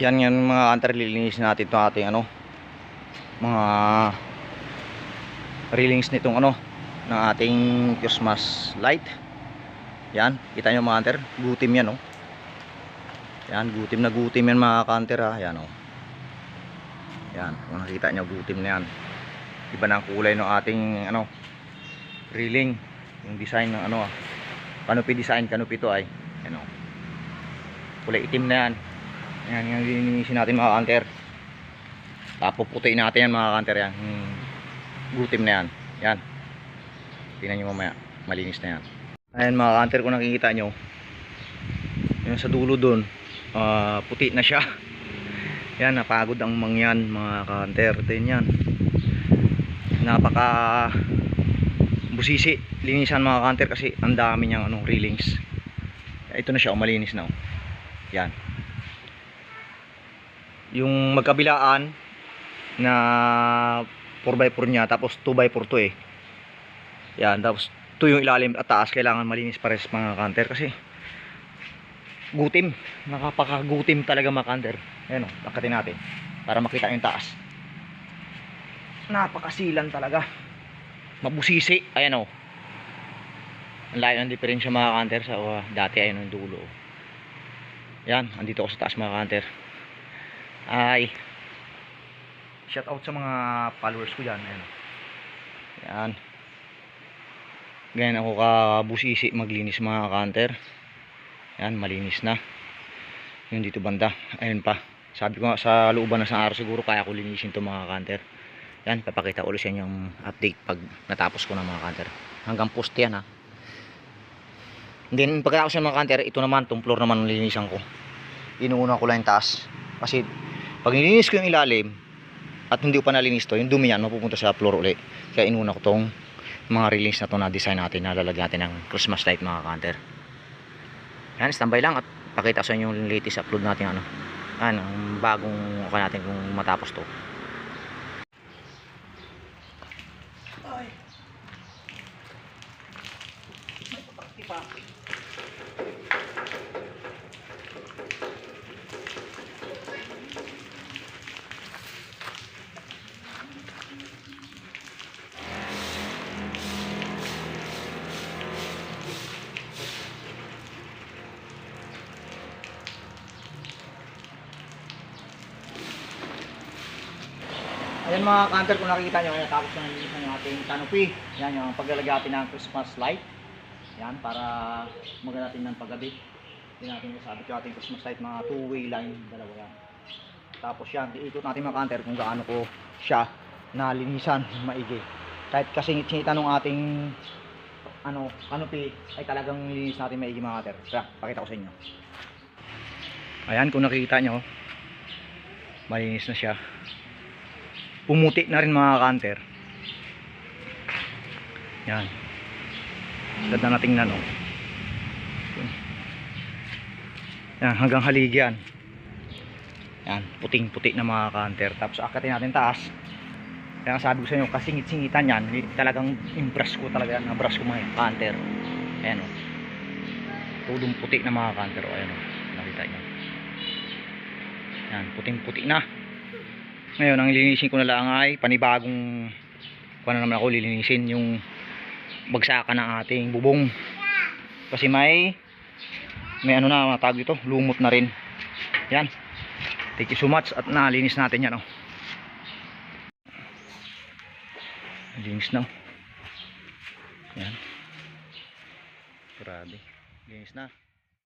Yan yan mga kanter lilinis natin itong ating ano mga railings nitong ano ng ating Christmas light. Yan, kita nyo mga kanter, gutim yan oh. Yan, gutim na gutim yan mga kanter ha. Yan oh. Yan, kung nakita nyo gutim na yan. Iba ang kulay ng ating ano railing, yung design ng ano ah. Canopy design, canopy to ay. Yan oh. Kulay itim na yan. Yan, yung linisin natin mga kanter. Tapos putiin natin yan mga kanter yan. Hmm. Gutim na yan. Yan. Tingnan nyo mamaya. Malinis na yan. Ayan mga kanter kung nakikita nyo. Yung sa dulo dun. ah, puti na siya. Yan, napagod ang mangyan mga kanter. Din yan. Napaka busisi. Linisan mga kanter kasi ang dami niyang anong railings. Ito na siya, oh, malinis na. oh. Yan yung magkabilaan na 4x4 niya tapos 2x4 to eh. Yan tapos to yung ilalim at taas kailangan malinis pares mga kanter kasi gutim. Nakapakagutim talaga mga kanter ayan o bakatin natin para makita yung taas. Napakasilan talaga. Mabusisi. Ayan o. Ang layo ng diferensya mga kanter sa uh, dati ayun yung dulo. Yan andito ako sa taas mga kanter ay. Shout out sa mga followers ko dyan ayan. yan. Ganyan ako kabusisi maglinis mga kanter yan malinis na. Yun dito banda ayun pa. Sabi ko nga sa looban na sa araw siguro kaya ko linisin to mga kanter yan papakita ulit sa inyo yung update pag natapos ko na mga kanter hanggang post yan ha. Then pagkatapos ng mga kanter ito naman tong floor naman linisan ko. Inuuna ko lang yung taas. Kasi pag nilinis ko yung ilalim at hindi ko pa nalinis to, yung dumi yan mapupunta sa floor uli. Kaya inuna ko tong mga release na to na design natin na lalagyan natin ng Christmas light mga kanter. Yan, standby lang at pakita sa inyo yung latest upload natin ano. Ang bagong ka natin kung matapos to. Ayan mga kanter kung nakikita nyo, ayan, tapos na nilisan yung ating canopy. Yan yung paglalagay natin ng Christmas light. Yan, para maganda natin ng paggabi. Hindi natin sabi ko ating Christmas light, mga two-way line, dalawa yan. Tapos yan, iikot natin mga kanter kung gaano ko siya nalinisan, maigi. Kahit kasi nung ating ano, canopy ay talagang nilinis natin maigi mga kanter. Kaya, pakita ko sa inyo. Ayan, kung nakikita nyo, malinis na siya pumuti na rin mga kanter yan. Ganda na tingnan oh. yan hanggang haligyan yan. Puting puti na mga kanter tapos akatin natin taas. Kaya sabi ko sa inyo kasingit singitan yan talagang impress ko talaga yan. Nabrush ko mga kanter ayan oh. tudong puti na mga kanter oh, ayan oh. nakita nyo yan puting puti na ngayon, ang lilinisin ko na lang ay panibagong kuha na naman ako lilinisin yung bagsakan ng ating bubong. Kasi may may ano na matawag dito, lumot na rin. Yan. Thank you so much at nalinis natin yan oh. Linis na. oh. Yan. Grabe. Linis na.